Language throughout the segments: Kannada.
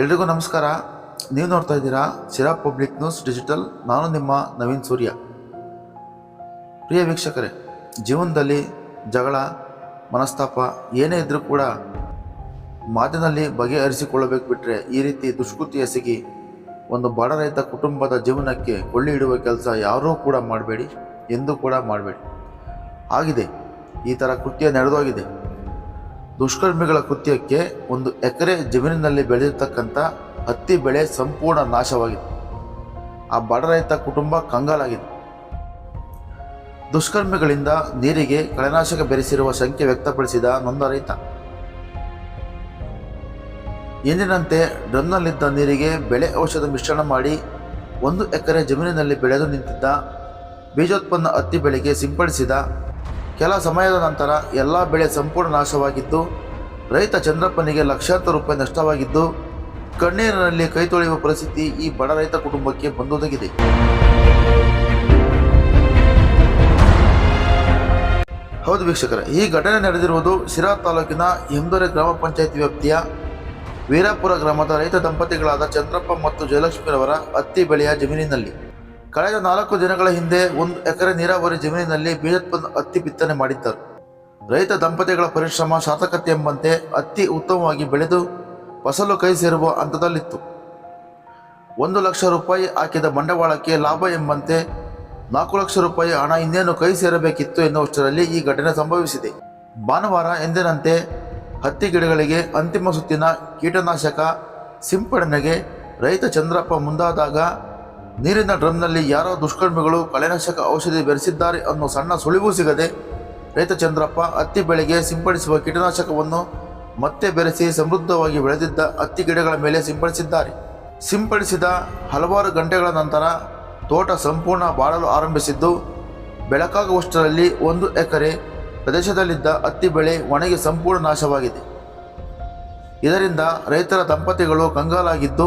ಎಲ್ರಿಗೂ ನಮಸ್ಕಾರ. ನೀವು ನೋಡ್ತಾ ಇದ್ದೀರಾ ಶಿರಾ ಪಬ್ಲಿಕ್ ನ್ಯೂಸ್ ಡಿಜಿಟಲ್. ನಾನು ನಿಮ್ಮ ನವೀನ್ ಸೂರ್ಯ. ಪ್ರಿಯ ವೀಕ್ಷಕರೇ, ಜೀವನದಲ್ಲಿ ಜಗಳ, ಮನಸ್ತಾಪ ಏನೇ ಇದ್ದರೂ ಕೂಡ ಮಾತಿನಲ್ಲಿ ಬಗೆಹರಿಸಿಕೊಳ್ಳಬೇಕು ಬಿಟ್ಟರೆ ಈ ರೀತಿ ದುಷ್ಕೃತಿ ಎಸಗಿ ಒಂದು ಬಡ ಕುಟುಂಬದ ಜೀವನಕ್ಕೆ ಕೊಳ್ಳಿ ಇಡುವ ಕೆಲಸ ಯಾರೂ ಕೂಡ ಮಾಡಬೇಡಿ, ಎಂದು ಕೂಡ ಮಾಡಬೇಡಿ. ಆಗಿದೆ, ಈ ಥರ ಕೃತ್ಯ ನಡೆದೋಗಿದೆ. ದುಷ್ಕರ್ಮಿಗಳ ಕೃತ್ಯಕ್ಕೆ ಒಂದು ಎಕರೆ ಜಮೀನಿನಲ್ಲಿ ಬೆಳೆದಿರ್ತಕ್ಕಂಥ ಹತ್ತಿ ಬೆಳೆ ಸಂಪೂರ್ಣ ನಾಶವಾಗಿದೆ. ಆ ಬಡ ರೈತ ಕುಟುಂಬ ಕಂಗಾಲಾಗಿದೆ. ದುಷ್ಕರ್ಮಿಗಳಿಂದ ನೀರಿಗೆ ಕಳೆನಾಶಕ ಬೆರೆಸಿರುವ ಶಂಕೆ ವ್ಯಕ್ತಪಡಿಸಿದ ನೊಂದ ರೈತ. ಎಂದಿನಂತೆ ಡ್ರಮ್ನಲ್ಲಿದ್ದ ನೀರಿಗೆ ಬೆಳೆ ಔಷಧ ಮಿಶ್ರಣ ಮಾಡಿ ಒಂದು ಎಕರೆ ಜಮೀನಿನಲ್ಲಿ ಬೆಳೆದು ನಿಂತಿದ್ದ ಬೀಜೋತ್ಪನ್ನ ಹತ್ತಿ ಬೆಳೆಗೆ ಸಿಂಪಡಿಸಿದ ಕೆಲ ಸಮಯದ ನಂತರ ಎಲ್ಲ ಬೆಳೆ ಸಂಪೂರ್ಣ ನಾಶವಾಗಿದ್ದು, ರೈತ ಚಂದ್ರಪ್ಪನಿಗೆ ಲಕ್ಷಾಂತರ ರೂಪಾಯಿ ನಷ್ಟವಾಗಿದ್ದು, ಕಣ್ಣೀರಿನಲ್ಲಿ ಕೈ ತೊಳೆಯುವ ಪರಿಸ್ಥಿತಿ ಈ ಬಡ ರೈತ ಕುಟುಂಬಕ್ಕೆ ಬಂದೊದಗಿದೆ. ಹೌದು ವೀಕ್ಷಕರೇ, ಈ ಘಟನೆ ನಡೆದಿರುವುದು ಶಿರಾ ತಾಲೂಕಿನ ಹೆಮ್ದೊರೆ ಗ್ರಾಮ ಪಂಚಾಯತ್ ವ್ಯಾಪ್ತಿಯ ವೀರಾಪುರ ಗ್ರಾಮದ ರೈತ ದಂಪತಿಗಳಾದ ಚಂದ್ರಪ್ಪ ಮತ್ತು ಜಯಲಕ್ಷ್ಮಿರವರ ಹತ್ತಿ ಬೆಳೆಯ ಜಮೀನಿನಲ್ಲಿ. ಕಳೆದ ನಾಲ್ಕು ದಿನಗಳ ಹಿಂದೆ ಒಂದು ಎಕರೆ ನೀರಾವರಿ ಜಮೀನಿನಲ್ಲಿ ಬೀಜೋತ್ಪನ್ನ ಹತ್ತಿ ಬಿತ್ತನೆ ಮಾಡಿದ್ದರು. ರೈತ ದಂಪತಿಗಳ ಪರಿಶ್ರಮ ಶಾತಕತೆ ಎಂಬಂತೆ ಹತ್ತಿ ಉತ್ತಮವಾಗಿ ಬೆಳೆದು ಫಸಲು ಕೈ ಸೇರುವ ಹಂತದಲ್ಲಿತ್ತು. ಒಂದು ಲಕ್ಷ ರೂಪಾಯಿ ಹಾಕಿದ ಬಂಡವಾಳಕ್ಕೆ ಲಾಭ ಎಂಬಂತೆ ನಾಲ್ಕು ಲಕ್ಷ ರೂಪಾಯಿ ಹಣ ಇನ್ನೇನು ಕೈ ಸೇರಬೇಕಿತ್ತು ಎನ್ನುವಷ್ಟರಲ್ಲಿ ಈ ಘಟನೆ ಸಂಭವಿಸಿದೆ. ಭಾನುವಾರ ಎಂದಿನಂತೆ ಹತ್ತಿ ಗಿಡಗಳಿಗೆ ಅಂತಿಮ ಸುತ್ತಿನ ಕೀಟನಾಶಕ ಸಿಂಪಡಣೆಗೆ ರೈತ ಚಂದ್ರಪ್ಪ ಮುಂದಾದಾಗ ನೀರಿನ ಡ್ರಮ್ನಲ್ಲಿ ಯಾರೋ ದುಷ್ಕರ್ಮಿಗಳು ಕಳೆನಾಶಕ ಔಷಧಿ ಬೆರೆಸಿದ್ದಾರೆ ಅನ್ನೋ ಸಣ್ಣ ಸುಳಿವು ಸಿಗದೆ ರೈತ ಚಂದ್ರಪ್ಪ ಹತ್ತಿ ಬೆಳೆಗೆ ಸಿಂಪಡಿಸುವ ಕೀಟನಾಶಕವನ್ನು ಮತ್ತೆ ಬೆರೆಸಿ ಸಮೃದ್ಧವಾಗಿ ಬೆಳೆದಿದ್ದ ಹತ್ತಿ ಗಿಡಗಳ ಮೇಲೆ ಸಿಂಪಡಿಸಿದ್ದಾರೆ. ಸಿಂಪಡಿಸಿದ ಹಲವಾರು ಗಂಟೆಗಳ ನಂತರ ತೋಟ ಸಂಪೂರ್ಣ ಬಾಳಲು ಆರಂಭಿಸಿದ್ದು, ಬೆಳಕಾಗುವಷ್ಟರಲ್ಲಿ ಒಂದು ಎಕರೆ ಪ್ರದೇಶದಲ್ಲಿದ್ದ ಹತ್ತಿ ಬೆಳೆ ಒಣಗಿ ಸಂಪೂರ್ಣ ನಾಶವಾಗಿದೆ. ಇದರಿಂದ ರೈತರ ದಂಪತಿಗಳು ಕಂಗಾಲಾಗಿದ್ದು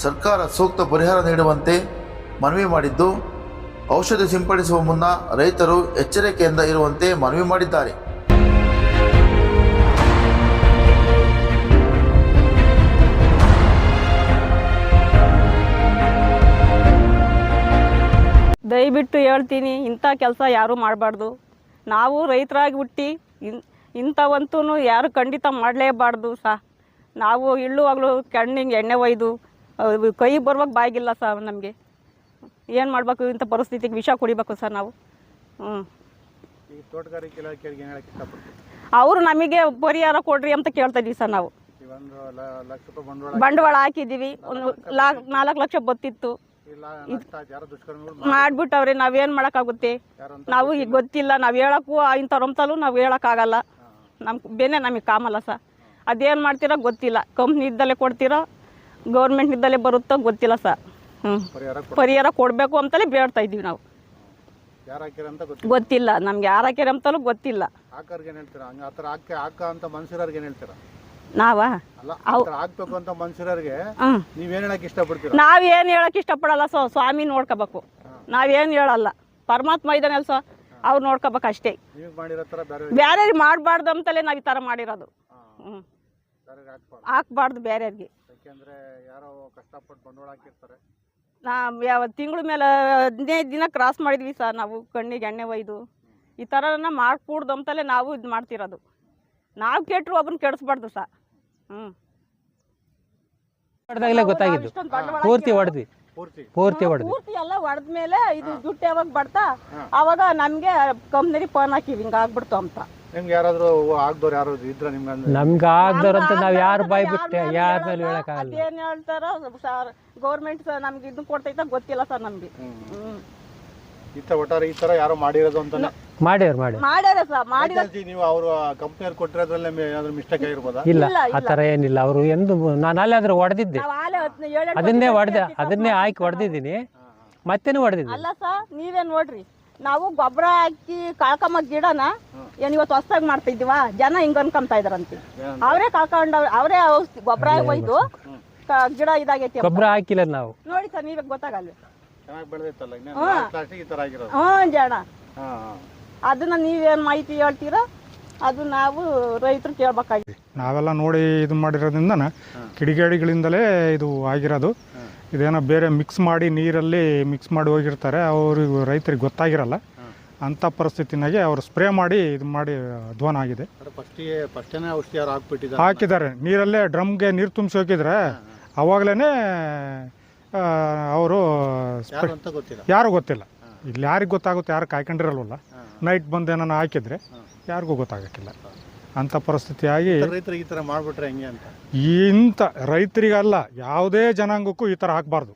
ಸರ್ಕಾರ ಸೂಕ್ತ ಪರಿಹಾರ ನೀಡುವಂತೆ ಮನವಿ ಮಾಡಿದ್ದು, ಔಷಧಿ ಸಿಂಪಡಿಸುವ ಮುನ್ನ ರೈತರು ಎಚ್ಚರಿಕೆಯಿಂದ ಇರುವಂತೆ ಮನವಿ ಮಾಡಿದ್ದಾರೆ. ದಯವಿಟ್ಟು ಹೇಳ್ತೀನಿ, ಇಂಥ ಕೆಲಸ ಯಾರೂ ಮಾಡಬಾರ್ದು. ನಾವು ರೈತರಾಗಿ ಹುಟ್ಟಿ ಇನ್ ಇಂಥವಂತೂ ಯಾರು ಖಂಡಿತ ಮಾಡಲೇಬಾರ್ದು ಸಹ ನಾವು ಇಳ್ಳುವಾಗಲೂ ಕಣ್ಣಿಗೆ ಎಣ್ಣೆ ಒಯ್ದು ಕೈ ಬರುವಾಗ ಬಾಯಿಗಿಲ್ಲ ಸರ್ ನಮಗೆ. ಏನು ಮಾಡಬೇಕು ಇಂಥ ಪರಿಸ್ಥಿತಿಗೆ ವಿಷ ಕುಡಿಬೇಕು ಸರ್ ನಾವು. ಹ್ಞೂ ತೋಟಗಾರಿಕೆ ಇಲಾಖೆಗೆ ಅವರು ನಮಗೆ ಪರಿಹಾರ ಕೊಡ್ರಿ ಅಂತ ಕೇಳ್ತಾ ಇದೀವಿ ಸರ್ ನಾವು. ಬಂಡವಾಳ ಹಾಕಿದ್ದೀವಿ. ಒಂದು ನಾಲ್ಕು ಲಕ್ಷ ಬತ್ತಿತ್ತು. ಮಾಡ್ಬಿಟ್ಟವ್ರಿ ನಾವೇನು ಮಾಡೋಕ್ಕಾಗುತ್ತೆ? ನಾವು ಈಗ ಗೊತ್ತಿಲ್ಲ. ನಾವು ಹೇಳಕ್ಕೂ ಇಂಥವ್ರಂತಲೂ ನಾವು ಹೇಳೋಕ್ಕಾಗಲ್ಲ. ನಮ್ಮ ಬೆನೆ ನಮಗೆ ಕಾಮಲ್ಲ ಸರ್. ಅದೇನು ಮಾಡ್ತೀರೋ ಗೊತ್ತಿಲ್ಲ. ಕಂಪ್ನಿ ಇದ್ದಲ್ಲೇ ಕೊಡ್ತೀರೋ ಗೌರ್ಮೆಂಟ್ ಇಂದಲೇ ಬರುತ್ತೋ ಗೊತ್ತಿಲ್ಲ ಸರ್. ಹ್ಞೂ ಪರಿಹಾರ ಕೊಡಿ ಪರಿಹಾರ ಕೊಡಬೇಕು ಅಂತಲೇ ಬೇಡ್ತಾ ಇದ್ದೀವಿ ನಾವು. ಗೊತ್ತಿಲ್ಲ. ನಮ್ಗೆ ಯಾರು ಹಾಕ್ಯಾರ ಅಂತಲೂ ಗೊತ್ತಿಲ್ಲ. ನಾವಾ? ನೀವೇನು ಹೇಳೋಕೆ ಇಷ್ಟಪಡಲ್ಲ ಸೊ ಸ್ವಾಮಿ ನೋಡ್ಕೋಬೇಕು. ನಾವೇನು ಹೇಳಲ್ಲ. ಪರಮಾತ್ಮ ಇದ್ದಾನಲ್ಲ ಸೊ ಅವ್ರು ನೋಡ್ಕೋಬೇಕು ಅಷ್ಟೇ. ಬೇರೆ ಬೇರೆ ಮಾಡಬಾರ್ದು ಅಂತಲೇ ನಾವು ಈ ಥರ ಮಾಡಿರೋದು. ಹ್ಞೂ ಬೇರೆ ಹಾಕ್ಬಾರ್ದು. ಹಾಕ್ಬಾರ್ದು ಬೇರೆಯವ್ರಿಗೆ. ಯಾಕೆಂದರೆ ಯಾರೋ ಕಷ್ಟಪಟ್ಟು ಬಂಡವಾಳ ಹಾಕಿರ್ತಾರೆ. ನಾ ಯಾವ ತಿಂಗಳ ಮೇಲೆ ಹದಿನೈದು ದಿನ ಕ್ರಾಸ್ ಮಾಡಿದ್ವಿ ಸರ್ ನಾವು ಕಣ್ಣಿಗೆ ಎಣ್ಣೆ ಒಯ್ದು. ಈ ಥರನ ಮಾಡ್ಕೂಡ್ದು ಅಂತಲೇ ನಾವು ಇದು ಮಾಡ್ತಿರೋದು. ನಾವು ಕೆಟ್ಟರು ಒಬ್ಬನ ಕೆಡಿಸ್ಬಾರ್ದು ಸರ್. ಹ್ಞೂ ಹೊಡೆದಾಗಲೇ ಗೊತ್ತಾಗಿದ್ದು. ಇಷ್ಟೊಂದ್ ಬಂಡವಾಳ ಪೂರ್ತಿ ಹೊಡೆದ್ವಿ ಪೂರ್ತಿ. ಪೂರ್ತಿ ಹೊಡೆದ್ವಿ ಪೂರ್ತಿ ಎಲ್ಲ ಹೊಡೆದ್ಮೇಲೆ ಇದು ಜುಟ್ಟು ಯಾವಾಗ ಬಡ್ತಾ ಅವಾಗ ನಮಗೆ ಕಂಪ್ನಿಗೆ ಫೋನ್ ಹಾಕಿವಿ ಹಿಂಗ ಆಗ್ಬಿಡ್ತು ಅಂತ. ನಿಮ್ಗೆ ಯಾರಾದರೂ ಆಗ್ದವ್ರು ಯಾರು ಇದ್ರ ನಿಮ್ಗೆ ನಮ್ಗೆ ಆಗ್ದವ್ರಂತ ನಾವು ಯಾರು ಬಾಯ್ ಬಿಟ್ಟೆ ಯಾರ ಮೇಲೆ ಹೇಳಕ್ಕಾಗಲ್ಲ ಅದೇನು ಹೇಳ್ತಾರೋ ಸರ್ ಗೌರ್ಮೆಂಟ್ ನಮ್ಗೆ ಇದನ್ನ ಕೊಡ್ತೈತ ಗೊತ್ತಿಲ್ಲ ಸರ್ ನಮ್ಗೆ. ಈ ಥರ ಒಟ್ಟಾರೆ ಈ ಥರ ಯಾರೋ ಮಾಡಿರೋದು ಅಂತಾನೆ? ಮಾಡ್ಯಾರ ಮಾಡಿ ಮಾಡ್ಯಾರ ಸರ್ ಮಾಡಿ ನೀವು ಅವರು ಕಂಪ್ನಿಯವ್ರು ಕೊಟ್ಟಿರೋದ್ರಲ್ಲೇ ಏನಾದ್ರು ಮಿಸ್ಟೇಕ್ ಆಗಿರ್ಬೋದಾ? ಇಲ್ಲ ಆ ಥರ ಏನಿಲ್ಲ. ಅವರು ಎಂದು ನಾನು ಅಲ್ಲಾದ್ರೂ ಹೊಡೆದಿದ್ದೆ ನಾವು ಆಲೆ ಹತ್ತು ಅದನ್ನೇ ಹೊಡೆದೆ ಅದನ್ನೇ ಹಾಕಿ ಹೊಡೆದಿದ್ದೀನಿ ಮತ್ತೇನು ಹೊಡೆದಿದ್ದೀನಿ ಅಲ್ಲ ಸರ್ ನೀವೇ ನೋಡ್ರಿ ನಾವು ಗೊಬ್ಬರ ಹಾಕಿ ಕಳ್ಕೊಂಬ ಗಿಡನ ಏನ್ ಇವತ್ತು ಹೊಸ್ದಾಗಿ ಮಾಡ್ತಾ ಇದೀವ ಜನ ಹಿಂಗ ಅನ್ಕೊಂತ ಇದಾರಂತೆ. ಅವರೇ ಕಳ್ಕೊಂಡವ್ರೆ ಅವರೇ ಔಷಧಿ ಗೊಬ್ಬರ ಒಯ್ದು ಕ- ಗಿಡ ಇದಾಗೈತಿ. ಗೊಬ್ಬರ ಹಾಕಿಲ್ಲ ನಾವು. ನೋಡಿ ಸರ್ ನೀವೇ ಗೊತ್ತಾಗಲ್ಲ. ಹ್ಮ್. ಜನ. ಅದನ್ನ ನೀವೇನ್ ಮಾಹಿತಿ ಹೇಳ್ತೀರಾ? ಅದು ನಾವು ರೈತರು ಕೇಳ್ಬೇಕಾಗಿದೆ. ನಾವೆಲ್ಲ ನೋಡಿ ಇದು ಮಾಡಿರೋದ್ರಿಂದ ಕಿಡಿಗೇಡಿಗಳಿಂದಲೇ ಇದು ಆಗಿರೋದು. ಇದೇನೋ ಬೇರೆ ಮಿಕ್ಸ್ ಮಾಡಿ ನೀರಲ್ಲಿ ಮಿಕ್ಸ್ ಮಾಡಿ ಹೋಗಿರ್ತಾರೆ ಅವ್ರಿಗೆ ರೈತರಿಗೆ ಗೊತ್ತಾಗಿರಲ್ಲ. ಅಂಥ ಪರಿಸ್ಥಿತಿನಾಗೆ ಅವರು ಸ್ಪ್ರೇ ಮಾಡಿ ಇದು ಮಾಡಿ ಧ್ವನ ಆಗಿದೆ. ಹಾಕಿದ್ದಾರೆ. ನೀರಲ್ಲೇ ಡ್ರಮ್ಗೆ ನೀರು ತುಂಬಿಸಿ ಹೋಗಿದ್ರೆ ಅವಾಗಲೇ ಅವರು ಯಾರು ಗೊತ್ತಿಲ್ಲ. ಯಾರು ಗೊತ್ತಿಲ್ಲ. ಇಲ್ಲಿ ಯಾರಿಗೆ ಗೊತ್ತಾಗುತ್ತೆ ಯಾರು ಕಾಯ್ಕೊಂಡಿರಲ್ವಲ್ಲ. ನೈಟ್ ಬಂದು ಏನಾನ ಹಾಕಿದ್ರೆ ಯಾರಿಗೂ ಗೊತ್ತಾಗಕ್ಕಿಲ್ಲ. ಅಂಥ ಪರಿಸ್ಥಿತಿ ಆಗಿ ರೈತರಿಗೆ ಈ ತರ ಮಾಡ್ಬಿಟ್ರೆ ಹೆಂಗೆ ಅಂತ? ಇಂಥ ರೈತರಿಗಲ್ಲ ಯಾವುದೇ ಜನಾಂಗಕ್ಕೂ ಈ ಥರ ಹಾಕಬಾರ್ದು.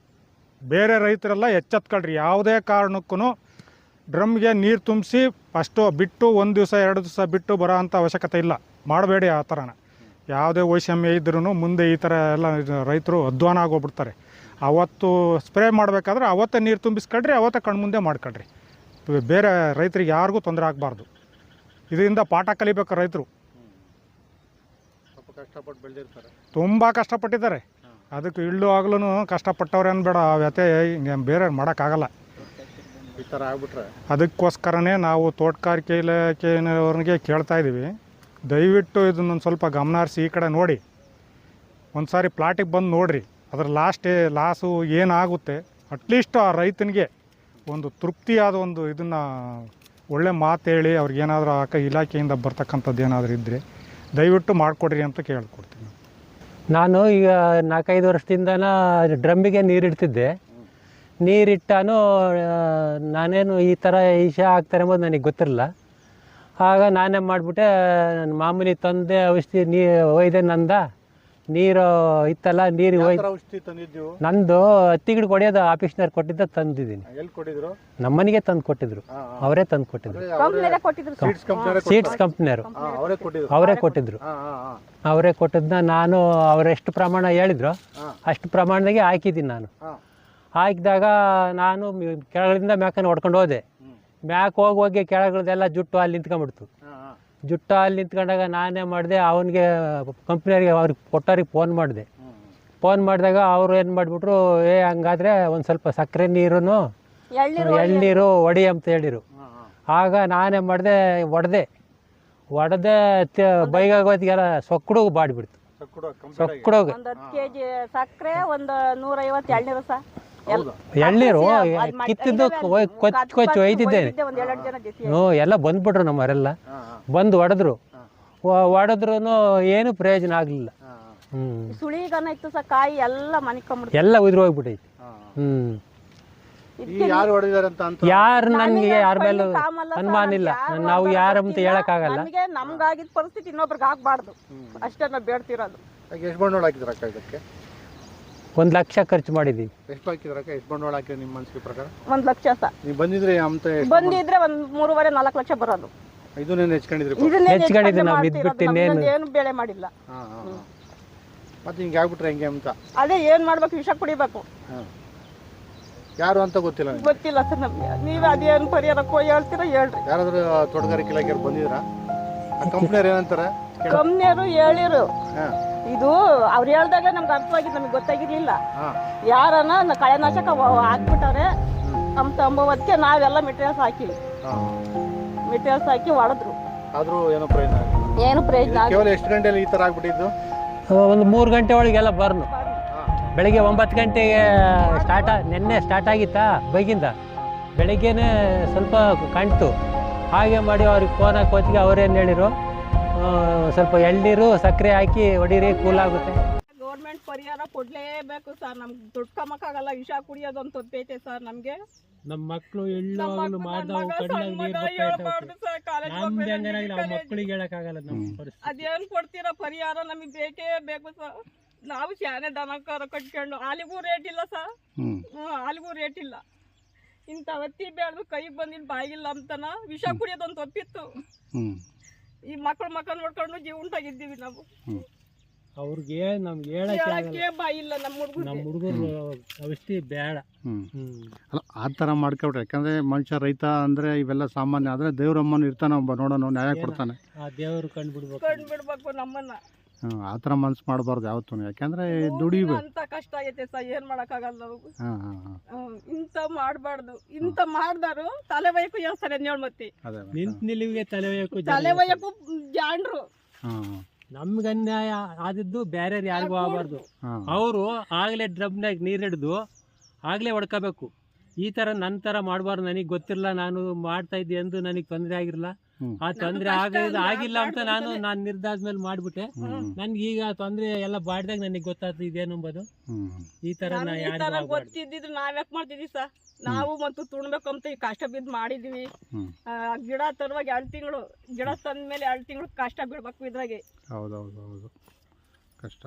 ಬೇರೆ ರೈತರೆಲ್ಲ ಎಚ್ಚೆತ್ಕೊಳ್ರಿ ಯಾವುದೇ ಕಾರಣಕ್ಕೂ ಡ್ರಮ್ಗೆ ನೀರು ತುಂಬಿಸಿ ಫಸ್ಟು ಬಿಟ್ಟು ಒಂದು ದಿವಸ ಎರಡು ದಿವಸ ಬಿಟ್ಟು ಬರೋ ಅಂಥ ಅವಶ್ಯಕತೆ ಇಲ್ಲ. ಮಾಡಬೇಡಿ ಆ ಥರನ ಯಾವುದೇ ವೈಷಮ್ಯ ಇದ್ರೂ ಮುಂದೆ ಈ ಥರ ಎಲ್ಲ ರೈತರು ಅಧ್ವಾನ ಆಗೋಗ್ಬಿಡ್ತಾರೆ. ಅವತ್ತು ಸ್ಪ್ರೇ ಮಾಡಬೇಕಾದ್ರೆ ಅವತ್ತೇ ನೀರು ತುಂಬಿಸ್ಕೊಳ್ರಿ ಅವತ್ತೇ ಕಣ್ಮುಂದೆ ಮಾಡ್ಕೊಳ್ರಿ. ಬೇರೆ ರೈತರಿಗೆ ಯಾರಿಗೂ ತೊಂದರೆ ಆಗಬಾರ್ದು. ಇದರಿಂದ ಪಾಠ ಕಲಿಬೇಕು ರೈತರು. ಕಷ್ಟಪಟ್ಟು ಬೆಳೆದಿರ್ತಾರೆ. ತುಂಬ ಕಷ್ಟಪಟ್ಟಿದ್ದಾರೆ. ಅದಕ್ಕೆ ಇಳ್ಳು ಆಗ್ಲೂ ಕಷ್ಟಪಟ್ಟವ್ರೆ ಬೇಡ ಆ ವ್ಯತೆ ಹಿಂಗೆ ಬೇರೆ ಮಾಡೋಕ್ಕಾಗಲ್ಲ. ಈ ಥರ ಆಗ್ಬಿಟ್ರೆ ಅದಕ್ಕೋಸ್ಕರನೇ ನಾವು ತೋಟಗಾರಿಕೆ ಇಲಾಖೆಯವ್ರಿಗೆ ಕೇಳ್ತಾ ಇದ್ದೀವಿ. ದಯವಿಟ್ಟು ಇದನ್ನೊಂದು ಸ್ವಲ್ಪ ಗಮನ ಹರಿಸಿ ಈ ಕಡೆ ನೋಡಿ. ಒಂದು ಸಾರಿ ಪ್ಲಾಟಿಗೆ ಬಂದು ನೋಡಿರಿ. ಅದ್ರ ಲಾಸ್ಟ್ ಲಾಸು ಏನಾಗುತ್ತೆ ಅಟ್ಲೀಸ್ಟ್ ಆ ರೈತನಿಗೆ ಒಂದು ತೃಪ್ತಿಯಾದ ಒಂದು ಇದನ್ನು ಒಳ್ಳೆ ಮಾತು ಹೇಳಿ ಅವ್ರಿಗೇನಾದರೂ ಆಕ ಇಲಾಖೆಯಿಂದ ಬರ್ತಕ್ಕಂಥದ್ದು ಏನಾದರೂ ಇದ್ದರೆ ದಯವಿಟ್ಟು ಮಾಡಿಕೊಡ್ರಿ ಅಂತ ಕೇಳ್ಕೊಡ್ತೀನಿ. ನಾನು ಈಗ ನಾಲ್ಕೈದು ವರ್ಷದಿಂದನ ಡ್ರಮ್ಮಿಗೆ ನೀರಿಡ್ತಿದ್ದೆ. ನೀರಿಟ್ಟಾನು ನಾನೇನು ಈ ಥರ ವಿಷ ಆಗ್ತಾರೆ ಎಂಬುದು ನನಗೆ ಗೊತ್ತಿರಲ್ಲ. ಆಗ ನಾನೇ ಮಾಡಿಬಿಟ್ಟೆ ಮಾಮೂಲಿ ತಂದೆ ಔಷಧಿ ನೀ, ಒಯ್ದೆ ನಂದ ನೀರು ಇತ್ತಲ್ಲ ನೀರು ಹೋಯ್ತು. ಔಷಧಿ ತಂದಿದ್ದೀವು? ನಂದು ಹತ್ತಿಗಿಡ ಗಿಡ ಹೊಡೆಯೋದು ಆಫೀಸ್ನವ್ರು ಕೊಟ್ಟಿದ್ದ ತಂದಿದ್ದೀನಿ. ಎಲ್ಲಿ ಕೊಟ್ಟಿದ್ರು? ನಮ್ಮನೆಗೆ ತಂದು ಕೊಟ್ಟಿದ್ರು. ಅವರೇ ತಂದು ಕೊಟ್ಟಿದ್ರು. ಕಂಪ್ನಿಯಲ್ಲೇ ಕೊಟ್ಟಿದ್ರು ಸೀಡ್ಸ್ ಕಂಪ್ನಿ ಸೀಡ್ಸ್ ಕಂಪ್ನಿಯವರು ಅವರೇ ಕೊಟ್ಟಿದ್ರು. ಅವರೇ ಕೊಟ್ಟಿದ್ರು. ಅವರೇ ಕೊಟ್ಟಿದ್ದನ್ನ ನಾನು ಅವರೆಷ್ಟು ಪ್ರಮಾಣ ಹೇಳಿದ್ರು ಅಷ್ಟು ಪ್ರಮಾಣದಾಗೆ ಹಾಕಿದ್ದೀನಿ ನಾನು. ಹಾಕಿದಾಗ ನಾನು ಕೆಳಗಳಿಂದ ಕೆಳಗಡೆಯಿಂದ ಮ್ಯಾಕನ್ನು ಹೊಡ್ಕೊಂಡು ಹೋದೆ. ಮ್ಯಾಕ್ ಹೋಗಿ ಹೋಗಿ ಕೆಳಗಡೆದೆಲ್ಲ ಜುಟ್ಟು ಅಲ್ಲಿ ನಿಂತ್ಕೊಂಡ್ಬಿಡ್ತು. ಜುಟ್ಟು ಅಲ್ಲಿ ನಿಂತ್ಕೊಂಡಾಗ ನಾನೇ ಮಾಡಿದೆ ಅವನಿಗೆ ಕಂಪ್ನಿಯವ್ರಿಗೆ ಅವ್ರಿಗೆ ಕೊಟ್ಟವ್ರಿಗೆ ಫೋನ್ ಮಾಡಿದೆ. ಫೋನ್ ಮಾಡಿದಾಗ ಅವರು ಏನು ಮಾಡಿಬಿಟ್ರು ಏ ಹಂಗಾದ್ರೆ ಒಂದು ಸ್ವಲ್ಪ ಸಕ್ಕರೆ ನೀರು ಎಳ್ನೀರು ಒಡಿ ಅಂತ ಹೇಳಿರು. ಆಗ ನಾನೇ ಮಾಡಿದೆ ಒಡೆದೆ. ಒಡೆದೆ ಬೈಗಾಗೋತಿಗೆಲ್ಲ ಸೊಕ್ಕಡು ಬಾಡಿಬಿಡ್ತು. ಸೊಕ್ಕಡೋಗಿ ಸಕ್ಕರೆ ಒಂದು ನೂರೈವತ್ತು ಎಳ್ನೀರು ಸಹ ಎಳ್ನೀರು ಕಿತ್ತಿದ್ದು ಕೊಚ್ಚು ಕೊಚ್ಚಿ ಒಯ್ದಿದ್ದೇನೆ. ಹ್ಞೂ ಎಲ್ಲ ಬಂದ್ಬಿಟ್ರು ನಮ್ಮವರೆಲ್ಲ. ಬಂದು ಹೊಡೆದ್ರು. ಹೊಡೆದ್ರು ಏನು ಪ್ರಯೋಜನ ಆಗಲಿಲ್ಲ. ಸುಳಿಗನ ಇತ್ತು ಸಹ ಕಾಯಿ ಎಲ್ಲ ಮನಿಕೊಂಬಿಡ್ತು ಎಲ್ಲ ಉದುರು ಹೋಗ್ಬಿಟ್ಟೈತಿ ಹ್ಮ್. ಯಾರು ಯಾರು ನನಗೆ ಯಾರ ಮೇಲೆ ಅನುಮಾನ ಇಲ್ಲ. ಯಾರು ನಾವು ಅಂತ ಯಾರಂತ ಆಗಲ್ಲ ಹೇಳಕ್ಕಾಗಲ್ಲ. ನಮಗೆ ನಮ್ಗಾಗಿದ್ದ ಪರಿಸ್ಥಿತಿ ಇನ್ನೊಬ್ರಿಗೆ ಆಗ್ಬಾರ್ದು. ಅಷ್ಟೇ ನಾವು ಬೇಡ್ತಿರೋದು. ಎಷ್ಟು ಬಂಡವಾಳ ಹಾಕಿದ್ರಕ್ಕ ಇದಕ್ಕೆ? ಒಂದು ಲಕ್ಷ ಖರ್ಚು ಮಾಡಿದೀವಿ. ಎಷ್ಟು ಹಾಕಿದ್ರಕ್ಕ ಎಷ್ಟು ಬಂಡವಾಳ ಹಾಕಿದ್ರೆ ನಿಮ್ಮ ಮನಸ್ಸಿಗೆ ಪ್ರಕಾರ? ಒಂದ್ ಲಕ್ಷ ಸರ್. ನೀವು ಬಂದಿದ್ರೆ ಅಂತ ಬಂದಿದ್ರೆ ಒಂದ್ ಮೂರುವರೆ ನಾಲ್ಕು ಲಕ್ಷ ಬರೋದು. ಇದನ್ನೇನು ಹೆಚ್ಕೊಂಡಿದ್ರಿ ಇದನ್ನೇ ನೆಚ್ಕೊಂಡಿದ್ದು ನೆಚ್ಕೊಂಡು ನಾವು ಮಾಡ್ತಿರೋದು. ಇನ್ನೇನು? ಏನು ಬೆಳೆ ಮಾಡಿಲ್ಲ. ಹಾ ಹಾ ಮತ್ತೆ ಹಿಂಗೆ ಆಗ್ಬಿಟ್ರೆ ಹೆಂಗೆ ಅಂತ? ಅದೇ ಏನ್ ಮಾಡ್ಬೇಕು ವಿಷ ಕುಡಿಬೇಕು. ಹಾ. ಯಾರು ಅಂತ ಗೊತ್ತಿಲ್ಲ ನಿಮ್ಗೆ? ಗೊತ್ತಿಲ್ಲ ಸರ್ ನಮ್ಗೆ. ನೀವ್ ಅದೇನು ಪರಿಹಾರಕ್ಕೋ ಹೇಳ್ತೀರಾ ಹೇಳ್ರಿ. ಯಾರಾದ್ರೂ ತೋಟಗಾರಿಕೆ ಇಲಾಖೆಯವ್ರು ಬಂದಿದ್ರಾ? ಆ ಕಂಪ್ನಿಯವ್ರು ಏನಂತಾರೆ? ಕಂಪ್ನಿಯವರು ಹೇಳಿರು. ಹಾ. ಇದು ಅವ್ರು ಹೇಳ್ದಾಗ ನಮ್ಗೆ ಅರ್ಥವಾಗಿದ್ದು ನಮಗೆ ಗೊತ್ತಾಗಿರ್ಲಿಲ್ಲ. ಹಾ. ಯಾರನ್ನ ನ- ಕಳೆನಾಶಕ ವ- ಹಾಕ್ಬಿಟ್ಟಾರೆ ನಮ್ಮ ತಂಬೋದಕ್ಕೆ ನಾವೆಲ್ಲ ಮೆಟೀರಿಯಲ್ಸ್ ಹಾಕಿವಿ. ಹಾ. ಮೆಟೀರಿಯಲ್ಸ್ ಹಾಕಿ ಹೊಡೆದ್ರು ಆದ್ರೂ ಏನೋ ಪ್ರಯೋಜನ ಆಗಿಲ್ಲ ಏನು ಪ್ರಯೋಜನ ಇದು ಕೇವಲ ಎಷ್ಟು ಗಂಟೆಯಲ್ಲಿ ಈ ತರ ಆಗ್ಬಿಟ್ಟಿದ್ದು? ಒಂದು ಮೂರು ಗಂಟೆ ಒಳಗೆಲ್ಲ ಬರ್ನು. ಬೆಳಿಗ್ಗೆ ಒಂಬತ್ತು ಗಂಟೆಗೆ ಸ್ಟಾರ್ಟ್ ನಿನ್ನೆ ಸ್ಟಾರ್ಟ್ ಆಗಿತ್ತಾ ಬೈಗಿಂದ? ಬೆಳಿಗ್ಗೆನೆ ಸ್ವಲ್ಪ ಕಾಣ್ತು ಹಾಗೆ ಮಾಡಿ ಅವ್ರಿಗೆ ಫೋನ್ ಹಾಕೋತಿಗೆ ಅವ್ರೇನು ಹೇಳಿರು ಆ, ಸ್ವಲ್ಪ ಎಳ್ನೀರು ಸಕ್ಕರೆ ಹಾಕಿ ಹೊಡೀರಿ ಕೂಲ್ ಆಗುತ್ತೆ. ಗೌರ್ಮೆಂಟ್ ಪರಿಹಾರ ಕೊಡ್ಲೇಬೇಕು ಸರ್. ನಮ್ಗೆ ದುಡ್ಡು ಕಮ್ಮಕ್ಕಾಗಲ್ಲ ವಿಷ ಕುಡಿಯೋದು ಅಂತ ಗೊತ್ತೈತೆ ಸರ್ ನಮ್ಗೆ. ನಮ್ಮ ಮಕ್ಕಳು ನಮ್ಮ ಆಗಲು ಮಗ- ಮಾಡ್ದವು ಕಣ್ಣಾಗ ನೀರು ನಮ್ದು ಹೆಂಗನಾಗಲಿ ನಾವು ಕಾಲೇಜ್. ಮಕ್ಕಳಿಗೆ ಹೇಳಕ್ಕಾಗಲ್ಲ ನಮ್ಮ ಪರಿಸ್ಥಿತಿ. ಅದೇನ್ ಕೊಡ್ತೀರಾ ಪರಿಹಾರ? ನಮಗೆ ಬೇಕೇ ಬೇಕು ಸರ್ ನಾವು ಶಾನೆ ದನಕರ ಕಟ್ಕೊಂಡು ಆಲಿಗೂ ರೇಟ್ ಇಲ್ಲ ಸರ್ ಹಾಲಿಗೂ ರೇಟ್ ಇಲ್ಲ. ಇಂತ ಅವತ್ತಿ ಬೆಳೆದು ಕೈಗೆ ಬಂದಿಲ್ಲ ಬಾಯಿಲ್ಲ ಅಂತನ ವಿಷ ಕುಡಿಯೋದೊಂದು ತಪ್ಪಿತ್ತು. ಹ್ಮ್. ಈ ಮಕ್ಳು ಮಕ್ಕಳು ನೋಡ್ಕೊಂಡು ಜೀವಂತಾಗಿದ್ದೀವಿ ನಾವು. ಅವ್ರಿಗೆ ನಮ್ಗೆ ಹೇಳಕ್ಕೆ ಆಗಲ್ಲ. ಹೇಳಕ್ಕೆ ಬಾಯಿಲ್ಲ ನಮ್ಮ ನಮ್ಮ ಹುಡುಗರು ಹುಡುಗರು ಔಷಧಿ ಬೇಡ. ಹ್ಮ್. ಹ್ಮ್. ಅಲ್ಲ ಆ ಥರ ಮಾಡ್ಕೊಬಿಟ್ರೆ ಯಾಕಂದ್ರೆ ಮನುಷ್ಯ ರೈತ ಅಂದ್ರೆ ಇವೆಲ್ಲ ಸಾಮಾನ್ಯ ಆದ್ರೆ ದೇವ್ರಮ್ಮನ ಇರ್ತಾನೆ ಒಬ್ಬ ನೋಡೋಣ ನ್ಯಾಯ ಕೊಡ್ತಾನೆ. ಆ ದೇವರು ಕಂಡು ಬಿಡ್ಬೇಕು. ಕಂಡು ಬಿಡ್ಬೇಕು ನಮ್ಮನ್ನ. ಹ್ಮ್, ಆ ಥರ ಮನ್ಸು ಮಾಡಬಾರ್ದು ಯಾವತ್ತೂ ಯಾಕೆಂದ್ರೆ ದುಡಿಬೇಕು ಅಂತ ಕಷ್ಟ ಆಗೈತೆ ಸರ್ ಏನು ಮಾಡಕ್ಕಾಗಲ್ಲ ನಾವು ಹಾಂ ಹಾಂ ಹಾಂ. ಹ್ಮ್, ಇಂಥ ಮಾಡಬಾರ್ದು. ಇಂಥ ಮಾಡ್ದಾರು ತಲೆ ವಯಕ್ಕೂ ಹೇಳ್ತಾರೆ ನ್ಯೋಳ್ ಮತ್ತೆ? ಅದೇ ನಿಂತ ನಿಲುವಿಗೆ ತಲೆ ಒಯ್ಯಕ್ಕೂ ತಲೆ ವಯಕ್ಕೂ ಜಾಂಡ್ರು ಹಾಂ ನಮ್ಗೆ ಅನ್ಯಾಯ ಆದಿದ್ದು ಬೇರೆ ಯಾರಿಗೂ ಆಗಬಾರ್ದು. ಅವರು ಆಗಲೇ ಡ್ರಮ್ನಾಗ ನೀರು ಹಿಡಿದು ಆಗಲೇ ಹೊಡ್ಕೋಬೇಕು ಈ ಥರ ನನ್ನ ಥರ ಮಾಡಬಾರ್ದು ನನಗೆ ಗೊತ್ತಿರಲ್ಲ ನಾನು ಮಾಡ್ತಾಯಿದ್ದೆ ಎಂದು ನನಗೆ ತೊಂದರೆ ಆಗಿರಲ್ಲ. ಆ ತೊಂದರೆ ಕಷ್ಟ ಆಗಿಲ್ಲ ಅಂತ ನಾನು. ನಾನು ನಿರ್ಧಾರದ ಮೇಲೆ ಮಾಡ್ಬಿಟ್ಟೆ. ನನ್ಗೆ ಈಗ ತೊಂದ್ರೆ ಎಲ್ಲ ಬಾಡ್ದಾಗ ನನಗೆ ಗೊತ್ತಾಗ್ತದೆ ಇದೇನೆಂಬುದು. ಹ್ಮ್. ಈ ತರ ಗೊತ್ತಿದ್ದು ನಾವ್ ಯಾಕೆ ಮಾಡ್ತಿದ್ವಿ ಸರ್? ನಾವು ಮತ್ತು ಅಂತ ಈ ಕಷ್ಟ ಬಿದ್ದು ಮಾಡಿದ್ವಿ. ಆ, ಗಿಡ ತರುವಾಗ ಎರಡು ತಿಂಗಳು ಗಿಡ ತಂದ ಮೇಲೆ ಎರಡು ತಿಂಗಳು ಕಷ್ಟ ಬಿಡ್ಬೇಕು ಇದ್ರಾಗೆ. ಹೌದೌದು ಹೌದು ಕಷ್ಟ.